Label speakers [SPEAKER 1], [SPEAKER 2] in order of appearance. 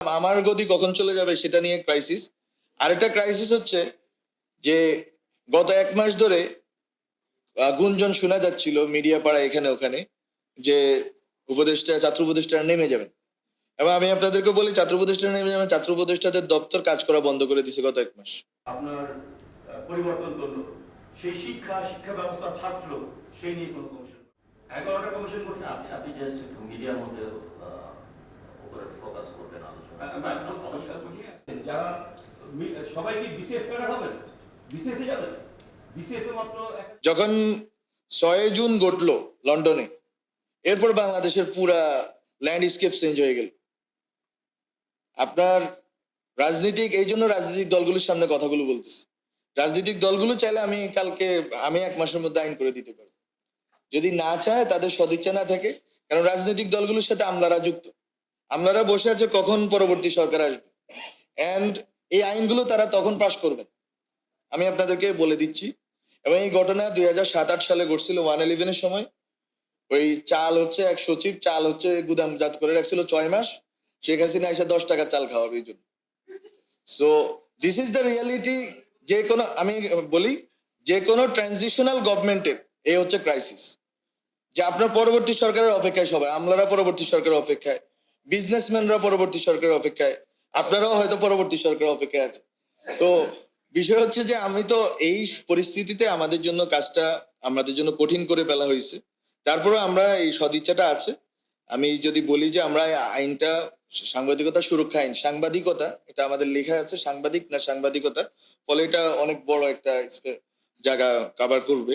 [SPEAKER 1] আমার গতি কখন চলে যাবে সেটা নিয়ে ক্রাইসিস আরেকটা ক্রাইসিস হচ্ছে যে গত এক মাস ধরে গুঞ্জন শোনা যাচ্ছিল মিডিয়া পাড়া এখানে ওখানে যে উপদেষ্টা, ছাত্র উপদেষ্টারা নেমে যাবেন। এবং আমি আপনাদেরকে বলি, ছাত্র উপদেষ্টারা নেমে যাবেন, ছাত্র উপদেষ্টাদের দপ্তর কাজ করা বন্ধ করে দিছে গত এক মাস।
[SPEAKER 2] আপনার পরিবর্তন করল। সেই শিক্ষা শিক্ষা ব্যবস্থা সেই নিয়ে কোনো কমিশন কমিশন করতে
[SPEAKER 3] আপনি আপনি জাস্ট মিডিয়ার মধ্যে আহ, উপরে করবেন আলোচনা।
[SPEAKER 2] যারা সবাই কি বিসিএস ক্যাডার হবেন? বিসিএস যাবেন? বিসিএস মাত্র
[SPEAKER 1] যখন ছয় জুন ঘটলো লন্ডনে এরপর বাংলাদেশের পুরা ল্যান্ডস্কেপ চেঞ্জ হয়ে গেল। আপনার রাজনীতিক এই জন্য রাজনৈতিক দলগুলোর সামনে কথাগুলো বলতেছি। রাজনৈতিক দলগুলো চাইলে আমি কালকে আমি এক মাসের মধ্যে আইন করে দিতে পারি যদি না চায় তাদের সদিচ্ছা না থাকে কারণ রাজনৈতিক দলগুলোর সাথে আমলারা যুক্ত। আমলারা বসে আছে কখন পরবর্তী সরকার আসবে? অ্যান্ড এই আইনগুলো তারা তখন পাশ করবেন আমি আপনাদেরকে বলে দিচ্ছি। এবং এই ঘটনা দুই হাজার সাত আট সালে ঘটছিল ওয়ান ইলেভেনের সময়। ওই চাল হচ্ছে এক সচিব, চাল হচ্ছে গুদামজাত করে রাখছিল ছয় মাস। শেখ হাসিনা এসে দশ টাকা চাল খাওয়াবে এই জন্য। So this is the reality যে কোনো, আমি বলি, যে কোনো ট্রানজিশনাল গভর্নমেন্টের এই হচ্ছে ক্রাইসিস যে আপনার পরবর্তী সরকারের অপেক্ষায় সবাই, আমলারা পরবর্তী সরকারের অপেক্ষায়। বিজনেসম্যানরা পরবর্তী সরকারের অপেক্ষায়, আপনারাও হয়তো পরবর্তী সরকারের অপেক্ষায় আছে তো বিষয় হচ্ছে যে, আমি তো এই পরিস্থিতিতে আমাদের জন্য কাজটা আমাদের জন্য কঠিন করে ফেলা হয়েছে। তারপরে আমরা এই সদিচ্ছাটা আছে। আমি যদি বলি যে, আমরা আইনটা, সাংবাদিকতা সুরক্ষা আইন, সাংবাদিকতা, এটা আমাদের লেখা আছে, সাংবাদিক না সাংবাদিকতা, ফলে এটা অনেক বড় একটা জায়গা কাভার করবে।